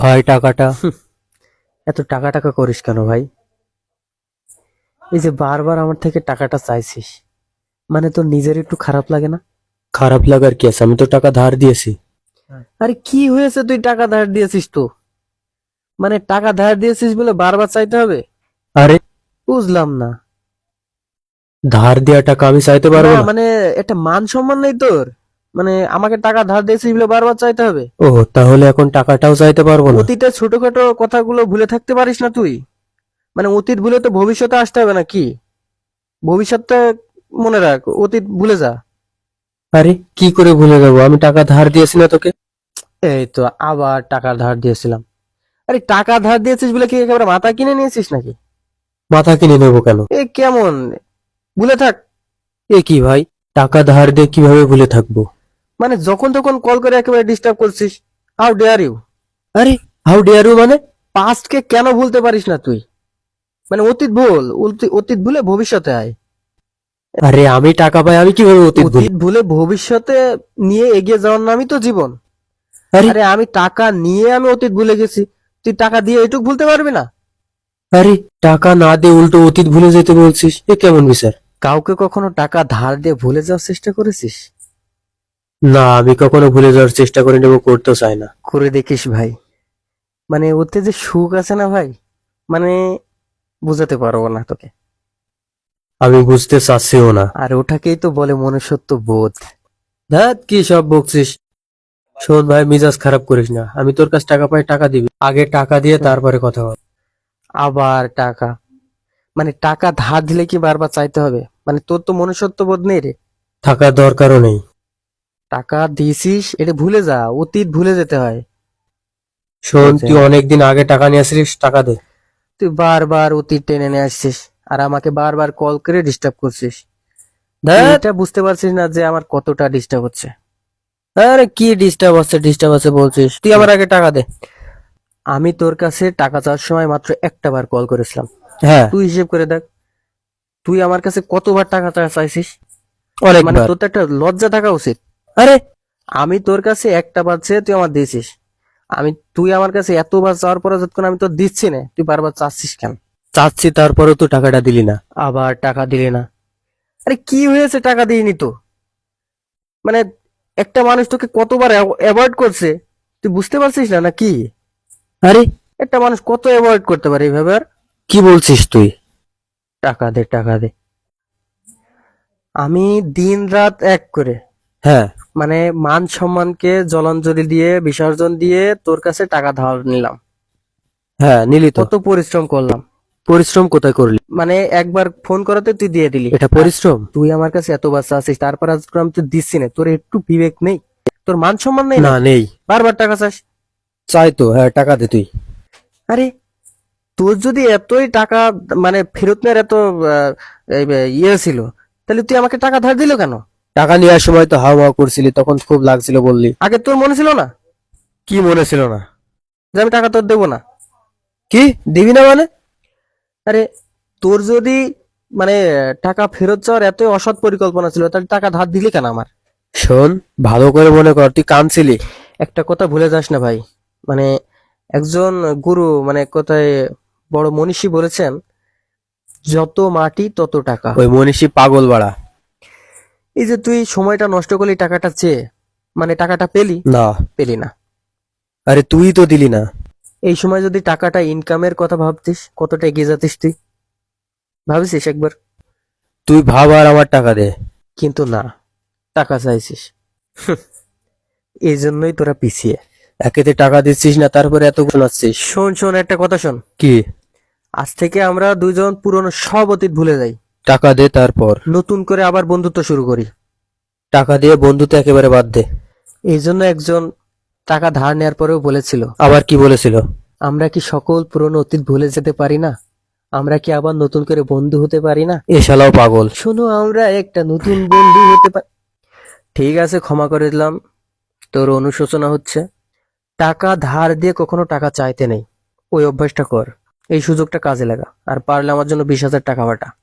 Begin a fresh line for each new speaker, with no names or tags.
ভাই টাকাটা। এত টাকা টাকা করিস কেন ভাই? এই যে বারবার আমার থেকে টাকাটা চাইছিস মানে তোর নিজের একটু খারাপ লাগে না?
খারাপ লাগার কি আছে? আমি তো টাকা ধার দিয়েছি।
আরে কি হয়েছে তুই টাকা ধার দিয়েছিস তো? মানে টাকা ধার দিয়েছিস বলে বারবার চাইতে হবে?
আরে।
বুঝলাম না।
ধার দেওয়া টাকা আমি চাইতে পারব
না,
না।
মানে একটা মান সম্মান নেই তোর? মানে আমাকে টাকা ধার দিয়েছিস বলে বারবার চাইতে হবে।
ও তাহলে এখন টাকাটাও চাইতে পারব না।
অতীতে ছোটখাটো কথাগুলো ভুলে থাকতে পারিস না তুই। মানে অতীত ভুলে তো ভবিষ্যতে আসতে হবে না কি? ভবিষ্যৎটা মনে রাখ অতীত ভুলে যা।
আরে কি করে ভুলে যাব? আমি টাকা ধার দিয়েছি না তোকে।
এই তো আবার টাকা ধার দিয়েছিলাম। আরে টাকা ধার দিয়েছিস বলে কি একেবারে মাথা কিনে নিয়েছিস নাকি?
মাথা কিনে নেব কেন?
এ কেমন? ভুলে থাক।
এ কি ভাই? টাকা ধার দিয়ে কীভাবে ভুলে থাকব?
মানে যখন তখন কল করে একেবারে ডিস্টার্ব করছিস। হাউ ডেয়ার ইউ
আরে হাউ ডিয়ার ইউ মানে
পাস্টকে কেন ভুলতে পারিস না তুই? মানে অতীত ভুল অতীত- ভুলে ভবিষ্যতে আয়।
আরে আমি টাকা পাই আমি কীভাবে অতীত ভুলি?
অতীত ভুলে ভবিষ্যতে নিয়ে এগিয়ে যাওয়ার নামই তো জীবন।
আরে।
আরে আমি টাকা নিয়ে আমি অতীত ভুলে গেছি। তুই টাকা দিয়ে এটুক ভুলতে পারবি না?
আরে টাকা না দিয়ে উল্টো অতীত ভুলে যেতে বলছিস এ কেমন বিচার?
কাউকে কখনো টাকা ধার দিয়ে ভুলে যাওয়ার চেষ্টা করেছিস?
না আমি কখনো ভুলে যাওয়ার চেষ্টা করে নেব করতেও চাই না।
করে দেখিস ভাই। মানে ওতে যে সুখ আছে না ভাই মানে বুঝাতে পারব না তোকে।
আমি বুঝতে চাচ্ছিও না।
আর ওটাকেই তো বলে মনুষ্যত্ব বোধ।
ধ্যাত কি সব বকছিস। শোন ভাই মিজাজ খারাপ করিস না। আমি তোর কাছে টাকা পাই টাকা দিবি। আগে টাকা দিয়ে তারপরে কথা বল
আবার টাকা। মানে টাকা ধার দিলে কি বারবার চাইতে হবে? মানে তোর তো মনুষ্যত্ব বোধ নেই রে।
থাকার দরকারও নেই।
টাকা দিয়েছিস এটা ভুলে যা অতীত ভুলে যেতে হয়।
শোন। তুই অনেকদিন আগে টাকা নিয়ে আসিস টাকা দে।
তুই বারবার অতীত টেনে নিয়ে আসছিস আর আমাকে বারবার কল করে ডিস্টার্ব করছিস। এটা বুঝতে পারছিস না যে আমার কতটা ডিস্টার্ব হচ্ছে।
আরে কি ডিস্টার্ব আছে ডিস্টার্ব আছে বলছিস? তুই আমার আগে টাকা দে।
আমি তোর কাছে টাকা চাওয়ার সময় মাত্র একটা বার কল করেছিলাম।
হ্যাঁ।
তুই হিসেব করে দেখ তুই আমার কাছে কতবার টাকা চাইছিস? মানে তোর তো একটা লজ্জা থাকা উচিত।
আরে
আমি তোর কাছে একটা বার চেয়ে তুই আমার দিয়েছিস। আমি তুই আমার কাছে এত এতবার চাওয়ার পরে যতক্ষণ আমি তোর দিচ্ছি না তুই বারবার চাচ্ছিস কেন?
চাচ্ছি তারপরেও তো টাকাটা দিলি না।
আবার টাকা দিলি না। আরে কি হয়েছে টাকা দিইনি তো? মানে একটা মানুষ তোকে কতবার অ্যাভয়েড করছে তুই বুঝতে পারছিস না না কি?
আরে।
একটা মানুষ কত অ্যাভয়েড করতে পারে এইভাবে আর?
কি বলছিস তুই?
টাকা দে টাকা দে। আমি দিন রাত এক করে
হ্যাঁ।
মানে মান সম্মানকে জলাঞ্জলি দিয়ে বিসর্জন দিয়ে তোর কাছে টাকা ধার নিলাম।
হ্যাঁ নিলি তো।
কত পরিশ্রম করলাম।
পরিশ্রম কোথায় করলি?
মানে একবার ফোন করাতে তুই দিয়ে দিলি।
এটা পরিশ্রম?
তুই আমার কাছে এত বাচ্চা আছিস তারপর আজ আমি তো দিচ্ছি না। তোর একটু বিবেক নেই। তোর মান সম্মান নেই না?
নেই।
বারবার টাকা চাস?
চাই তো হ্যাঁ টাকা দে তুই।
আরে তোর যদি এতই টাকা মানে ফেরত নেওয়ার এত ইয়ে ছিল তাহলে তুই আমাকে টাকা ধার দিল কেন?
টাকা নেওয়ার সময় তো হাওয়া হাওয়া করছিলি তখন খুব লাগছিল বললি।
আগে তোর মনে ছিল না?
কি মনে ছিল না?
যে আমি টাকা তোর দেবো না।
কি? দিবি না মানে?
আরে তোর যদি মানে টাকা ফেরত চাওয়ার এতই অসৎ পরিকল্পনা ছিল তাহলে টাকা ধার দিলি কেন আমার?
শোন ভালো করে মনে কর তুই কাঁদছিলি।
একটা কথা ভুলে যাস না ভাই। মানে একজন গুরু মানে কোথায় বড় মনীষী বলেছেন যত মাটি তত টাকা।
ওই মনীষী পাগল বাড়া।
এই যে তুই সময়টা নষ্ট করলি টাকাটা চেয়ে মানে টাকাটা পেলি?
না।
পেলি না।
আরে তুই তো দিলি না।
এই সময় যদি টাকাটা ইনকামের কথা ভাবতিস কতটা এগিয়ে যাতিস তুই? ভাবিস একবার?
তুই ভাব আর আমার টাকা দে।
কিন্তু না টাকা চাইছিস। এই জন্যই তোরা পিছিয়ে।
একেতে টাকা দিচ্ছিস না তারপরে এত গুণাচ্ছিস
শোন শোন একটা কথা শোন।
কি?
আজ থেকে আমরা দুইজন পুরনো সব অতীত ভুলে যাই।
টাকা দে তারপর।
নতুন করে আবার বন্ধুত্ব শুরু করি।
টাকা দিয়ে বন্ধুত্ব একেবারে বাদ দে।
এই জন্য একজন টাকা ধার নেওয়ার পরেও বলেছিল
আবার কি বলেছিল?
আমরা কি সকল পুরনো অতীত ভুলে যেতে পারি না? আমরা কি আবার নতুন করে বন্ধু হতে পারি না?
এ শালাও পাগল।
শোনো আমরা একটা নতুন বন্ধু হতে পারি ঠিক আছে ক্ষমা করে দিলাম। তোর অনুশোচনা হচ্ছে। টাকা ধার দিয়ে কখনো টাকা চাইতে নেই। ওই অভ্যাসটা কর। এই সুযোগটা কাজে লাগা। আর পারলে আমার জন্য বিশ হাজার টাকা পাঠা